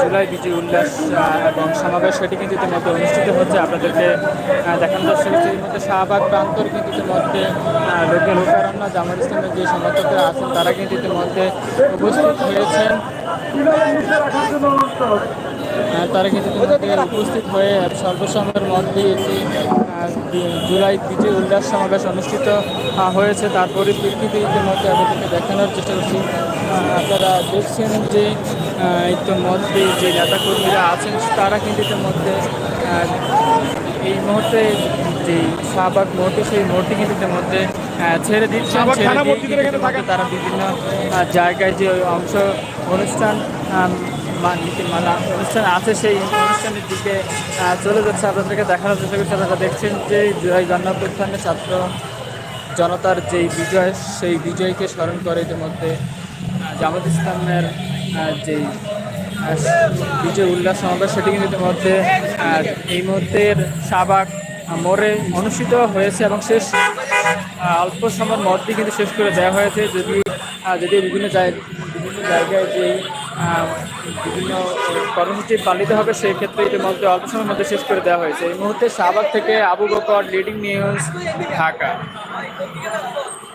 জুলাই বিজয় উল্লাস এবং সমাবেশ সেটি কিন্তু ইতিমধ্যে অনুষ্ঠিত হচ্ছে। আপনাদেরকে দেখানো যাচ্ছে ইতিমধ্যে শাহবাগ প্রান্তর কিন্তু ইতিমধ্যে লোকে লোকারণ্য জামাত ইসলামের যে সমর্থকরা আছেন, তারা কিন্তু ইতিমধ্যে উপস্থিত হয়েছেন। তারা কিন্তু উপস্থিত হয়ে সর্বসম্মের মধ্যে একটি জুলাই বিজয় উল্লাস সমাবেশ অনুষ্ঠিত হয়েছে। তার পরিপ্রেক্ষিতে ইতিমধ্যে আপনাদেরকে দেখানোর চেষ্টা করছি। আপনারা দেখছেন যে ইতিমধ্যে যে নেতাকর্মীরা আছেন তারা কিন্তু ইতিমধ্যে এই মুহূর্তে যে শাহবাগ মোড়টি সেই মোড়টি কিন্তু ইতিমধ্যে ছেড়ে দিচ্ছেন। ছেড়ে দিয়ে তারা বিভিন্ন জায়গায় যে অংশ অনুষ্ঠান মা- নীতিমালা অনুষ্ঠান আছে সেই অনুষ্ঠানের দিকে চলে যাচ্ছে। আপনাদেরকে দেখানোর চেষ্টা করছি আপনারা দেখছেন যে জুলাই গণপ্রত্থানের ছাত্র জনতার যেই বিজয় সেই বিজয়কে স্মরণ করে ইতিমধ্যে জামাত ইসলামের যেই বিজয় উল্লাস সমাবেশ সেটি কিন্তু ইতিমধ্যে এই মুহূর্তের আহ, মোড়ে অনুষ্ঠিত হয়েছে এবং শেষ অল্প সময়ের মধ্যে কিন্তু শেষ করে দেওয়া হয়েছে। যদি যদি বিভিন্ন বিভিন্ন জায়গায় যে বিভিন্ন কর্মসূচি পালিত হবে, সেই ক্ষেত্রে ইতিমধ্যে অল্প সময়ের মধ্যে শেষ করে দেওয়া হয়েছে। এই মুহূর্তে শাহবাগ থেকে আবু বকর, লিডিং নিউজ, ঢাকা।